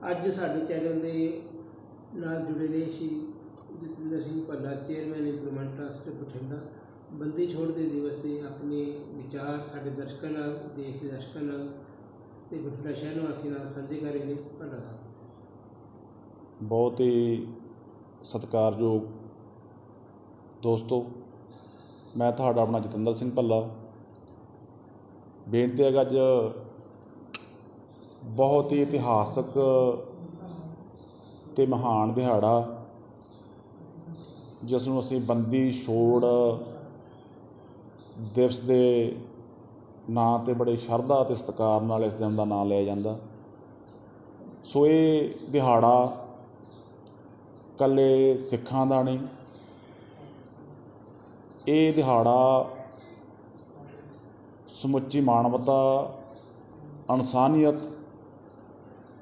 ਅੱਜ ਸਾਡੇ ਚੈਨਲ ਦੇ ਨਾਲ ਜੁੜੇ ਨੇ Shri Jatinder Singh Bhalla chairman improvement trust Bathinda. Bandi Chhor ਦੇ ਦਿਵਸ ਤੇ ਆਪਣੇ ਵਿਚਾਰ ਸਾਡੇ ਦਰਸ਼ਕਾਂ ਨਾਲ, ਦੇਸ਼ ਦੇ ਦਰਸ਼ਕਾਂ ਨਾਲ ਤੇ ਬਠਿੰਡਾ ਸ਼ਹਿਰ ਵਾਸੀਆਂ ਨਾਲ ਸਾਂਝੇ ਕਰ ਰਹੇ ਨੇ ਭੱਲਾ ਸਾਹਿਬ। ਬਹੁਤ ਹੀ ਸਤਿਕਾਰਯੋਗ ਦੋਸਤੋ, ਮੈਂ ਤੁਹਾਡਾ ਆਪਣਾ ਜਤਿੰਦਰ ਸਿੰਘ ਭੱਲਾ। ਬੇਨਤੀ ਹੈ ਅੱਜ ਬਹੁਤ ਹੀ ਇਤਿਹਾਸਕ ਤੇ ਮਹਾਨ ਦਿਹਾੜਾ, ਜਿਸ ਨੂੰ ਅਸੀਂ ਬੰਦੀ ਛੋੜ ਦਿਵਸ ਦੇ ਨਾਂ ਤੇ ਬੜੇ ਸ਼ਰਧਾ ਤੇ ਸਤਿਕਾਰ ਨਾਲ ਇਸ ਦਿਨ ਦਾ ਨਾਂ ਲਿਆ ਜਾਂਦਾ। ਸੋ ਇਹ ਦਿਹਾੜਾ ਇਕੱਲੇ ਸਿੱਖਾਂ ਦਾ ਨਹੀਂ, ਇਹ ਦਿਹਾੜਾ ਸਮੁੱਚੀ ਮਾਨਵਤਾ, ਇਨਸਾਨੀਅਤ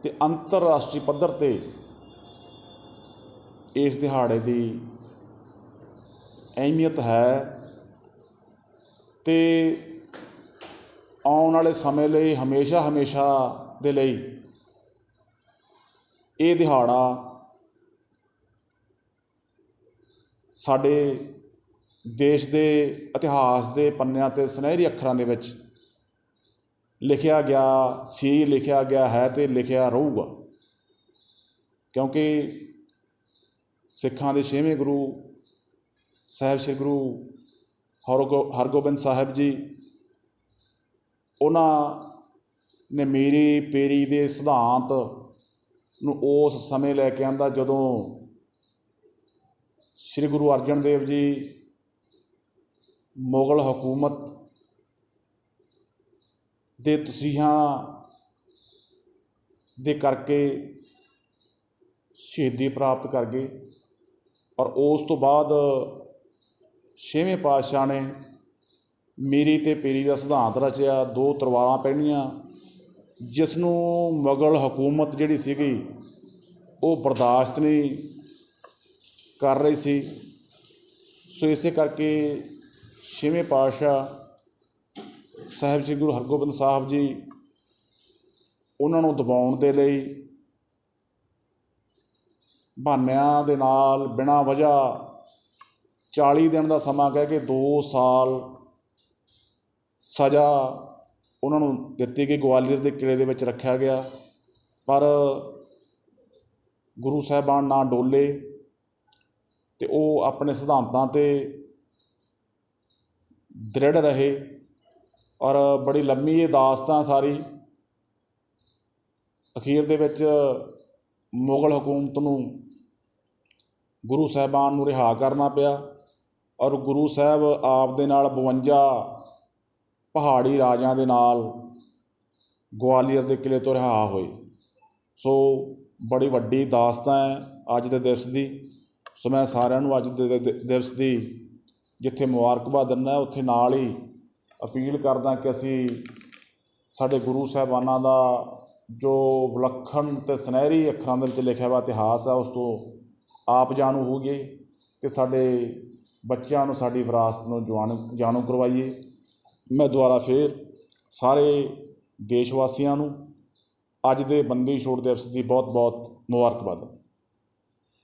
ਤੇ ਅੰਤਰਰਾਸ਼ਟਰੀ ਪੱਧਰ ਤੇ ਇਸ ਦਿਹਾੜੇ ਦੀ ਅਹਿਮੀਅਤ ਹੈ ਤੇ ਆਉਣ ਵਾਲੇ ਸਮੇਂ ਲਈ ਹਮੇਸ਼ਾ ਹਮੇਸ਼ਾ ਦੇ ਲਈ ਇਹ ਦਿਹਾੜਾ ਸਾਡੇ ਦੇਸ਼ ਦੇ ਇਤਿਹਾਸ ਦੇ ਪੰਨਿਆਂ ਤੇ ਸੁਨਹਿਰੀ ਅੱਖਰਾਂ ਦੇ ਵਿੱਚ ਲਿਖਿਆ ਗਿਆ, ਸੀ ਲਿਖਿਆ ਗਿਆ ਹੈ ਤੇ ਲਿਖਿਆ ਰਹੂਗਾ। ਕਿਉਂਕਿ ਸਿੱਖਾਂ ਦੇ ਛੇਵੇਂ ਗੁਰੂ ਸਾਹਿਬ ਸ੍ਰੀ ਗੁਰੂ ਹਰਗੋ, ਹਰਗੋਬਿੰਦ ਸਾਹਿਬ ਜੀ, ਉਹਨਾਂ ਨੇ ਮੇਰੀ ਪੇਰੀ ਦੇ ਸਿਧਾਂਤ ਨੂੰ ਉਸ ਸਮੇਂ ਲੈ ਕੇ ਆਂਦਾ ਜਦੋਂ ਸ੍ਰੀ ਗੁਰੂ ਅਰਜਨ ਦੇਵ ਜੀ ਮੁਗਲ ਹਕੂਮਤ ਦੇ ਤਸੀਹਾਂ ਦੇ ਕਰਕੇ ਸ਼ਹੀਦੀ ਪ੍ਰਾਪਤ ਕਰ ਗਏ ਔਰ ਉਸ ਤੋਂ ਬਾਅਦ ਛੇਵੇਂ ਪਾਤਸ਼ਾਹ ਨੇ ਮੀਰੀ ਤੇ ਪੀਰੀ ਦਾ ਸਿਧਾਂਤ ਰਚਿਆ, ਦੋ ਤਲਵਾਰਾਂ ਪਹਿਨੀਆਂ ਜਿਸ ਨੂੰ ਮੁਗਲ ਹਕੂਮਤ ਜਿਹੜੀ ਸੀਗੀ ਉਹ ਬਰਦਾਸ਼ਤ ਨਹੀਂ ਕਰ ਰਹੀ ਸੀ। ਸੋ ਇਸੇ ਕਰਕੇ ਛੇਵੇਂ ਪਾਤਸ਼ਾਹ ਸਾਹਿਬ ਸ੍ਰੀ ਗੁਰੂ ਹਰਗੋਬਿੰਦ ਸਾਹਿਬ ਜੀ ਉਹਨਾਂ ਨੂੰ ਦਬਾਉਣ ਦੇ ਲਈ ਬਹਾਨਿਆਂ ਦੇ ਨਾਲ ਬਿਨਾਂ ਵਜ੍ਹਾ 40 ਦਿਨ ਦਾ ਸਮਾਂ ਕਹਿ ਕੇ 2 ਸਾਲ ਸਜ਼ਾ ਉਹਨਾਂ ਨੂੰ ਦਿੱਤੀ ਗਈ, ਗਵਾਲੀਅਰ ਦੇ ਕਿਲੇ ਦੇ ਵਿੱਚ ਰੱਖਿਆ ਗਿਆ। ਪਰ ਗੁਰੂ ਸਾਹਿਬਾਨ ਨਾ ਡੋਲੇ ਤੇ ਉਹ ਆਪਣੇ ਸਿਧਾਂਤਾਂ ਤੇ ਦ੍ਰਿੜ ਰਹੇ। ਔਰ ਬੜੀ ਲੰਮੀ ਇਹ ਦਾਸਤਾਨ ਸਾਰੀ ਅਖੀਰ ਦੇ ਵਿੱਚ ਮੁਗਲ ਹਕੂਮਤ ਨੂੰ ਗੁਰੂ ਸਾਹਿਬਾਨ ਨੂੰ ਰਿਹਾ ਕਰਨਾ ਪਿਆ ਔਰ ਗੁਰੂ ਸਾਹਿਬ ਆਪ ਦੇ ਨਾਲ 52 ਪਹਾੜੀ ਰਾਜਿਆਂ ਦੇ ਨਾਲ ਗਵਾਲੀਅਰ ਦੇ ਕਿਲੇ ਤੋਂ ਰਿਹਾ ਹੋਏ। ਸੋ ਬੜੀ ਵੱਡੀ ਦਾਸਤਾਂ ਹੈ ਅੱਜ ਦੇ ਦਿਵਸ ਦੀ। ਸੋ ਮੈਂ ਸਾਰਿਆਂ ਨੂੰ ਅੱਜ ਦੇ, ਦਿਵਸ ਦੀ ਜਿੱਥੇ ਮੁਬਾਰਕਬਾਦ ਦਿੰਦਾ, ਉੱਥੇ ਨਾਲ ਹੀ ਅਪੀਲ ਕਰਦਾ ਕਿ ਅਸੀਂ ਸਾਡੇ ਗੁਰੂ ਸਾਹਿਬਾਨਾਂ ਦਾ ਜੋ ਵਿਲੱਖਣ ਤੇ ਸੁਨਹਿਰੀ ਅੱਖਰਾਂ ਦੇ ਵਿੱਚ ਲਿਖਿਆ ਹੋਇਆ ਇਤਿਹਾਸ ਹੈ ਉਸ ਤੋਂ ਆਪ ਜਾਣੂ ਹੋਈਏ ਤੇ ਸਾਡੇ ਬੱਚਿਆਂ ਨੂੰ ਸਾਡੀ ਵਿਰਾਸਤ ਨੂੰ ਜਾਣੂ ਜਾਣੂ ਕਰਵਾਈਏ। ਮੈਂ ਦੁਬਾਰਾ ਫੇਰ ਸਾਰੇ ਦੇਸ਼ ਵਾਸੀਆਂ ਨੂੰ ਅੱਜ ਦੇ ਬੰਦੀ ਛੋੜ ਦਿਵਸ ਦੀ ਬਹੁਤ ਬਹੁਤ ਮੁਬਾਰਕਬਾਦ।